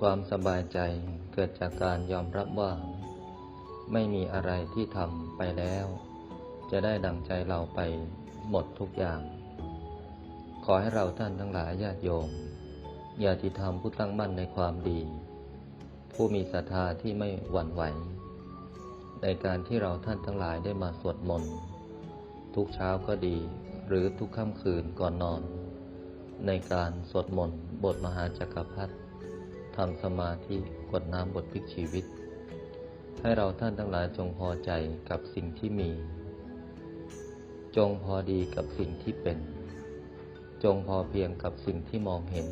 ความสบายใจเกิดจากการยอมรับว่า ไม่มีอะไรที่ทำไปแล้ว จะได้ดังใจเราไปหมดทุกอย่าง ขอให้เราท่านทั้งหลายญาติโยมอย่าที่ทำผู้ตั้งมั่นในความดี ผู้มีศรัทธาที่ไม่หวั่นไหว ในการที่เราท่านทั้งหลายได้มาสวดมนต์ทุกเช้าก็ดี หรือทุกค่ำคืนก่อนนอน ในการสวดมนต์บทมหาจักรพรรดิ ทำสมาธิกดน้ำบทพลิกชีวิต ให้เราท่านทั้งหลายจงพอใจกับสิ่งที่มี จงพอดีกับสิ่งที่เป็น จงพอเพียงกับสิ่งที่มองเห็น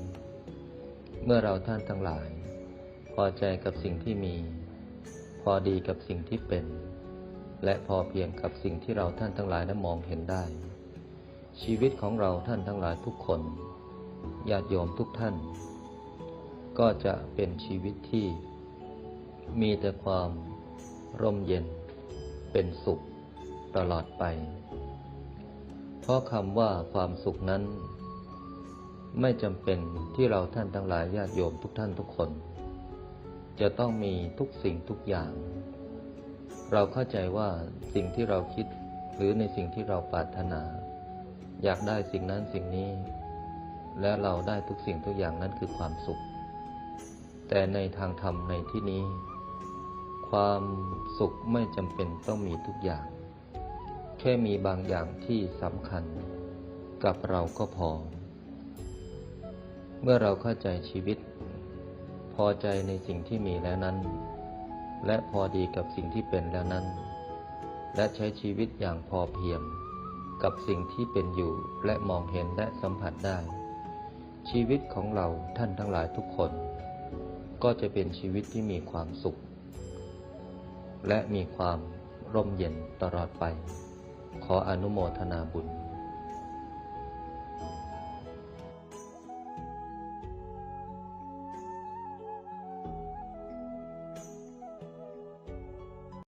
เมื่อเราท่านทั้งหลาย พอใจกับสิ่งที่มี พอดีกับสิ่งที่เป็น และพอเพียงกับสิ่งที่เราท่านทั้งหลายนั้นมองเห็นได้ ชีวิตของเราท่านทั้งหลายทุกคนญาติโยมทุกท่าน ก็จะเป็นชีวิตที่มีแต่ความร่มเย็นเป็นสุขตลอดไป เพราะคำว่าความสุขนั้น ไม่จำเป็นที่เราท่านทั้งหลายญาติโยมทุกท่านทุกคน จะต้องมีทุกสิ่งทุกอย่าง เราเข้าใจว่าสิ่งที่เราคิดหรือในสิ่งที่เราปรารถนา อยากได้สิ่งนั้นสิ่งนี้ และเราได้ทุกสิ่งทุกอย่างนั้นคือความสุข แต่ในทางธรรมในที่นี้ ความสุขไม่จำเป็นต้องมีทุกอย่าง แค่มีบางอย่างที่สำคัญ กับเราก็พอ เมื่อเราเข้าใจชีวิต พอใจในสิ่งที่มีแล้วนั้น และพอดีกับสิ่งที่เป็นแล้วนั้น และใช้ชีวิตอย่างพอเพียง กับสิ่งที่เป็นอยู่และมองเห็นและสัมผัสได้ ชีวิตของเราท่านทั้งหลายทุกคน ก็จะเป็นชีวิตที่มีความสุข และมีความร่มเย็นตลอดไป ขออนุโมทนาบุญ